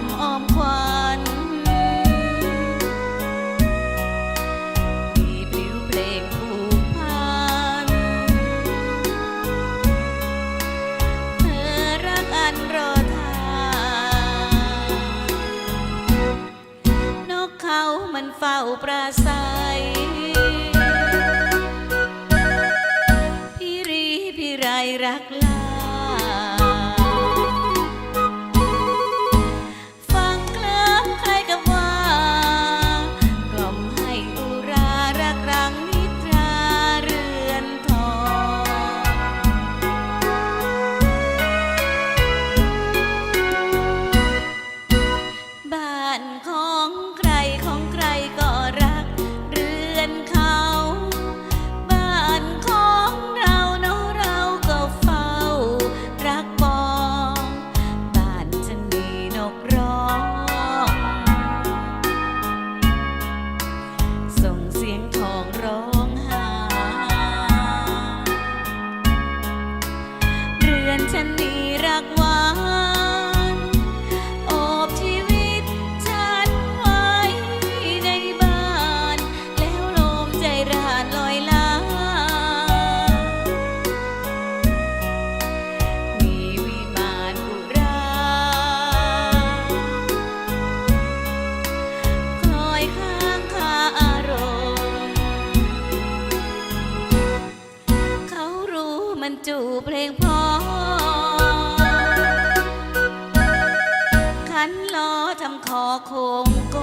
มออมควันที่ปลิวเพลงผูกพัน เธอรักอันโรธานกเขามันเฝ้าปราศัยพี่รีพี่ไรรักล จูเพลงพอขันล้อทำคอโคงโก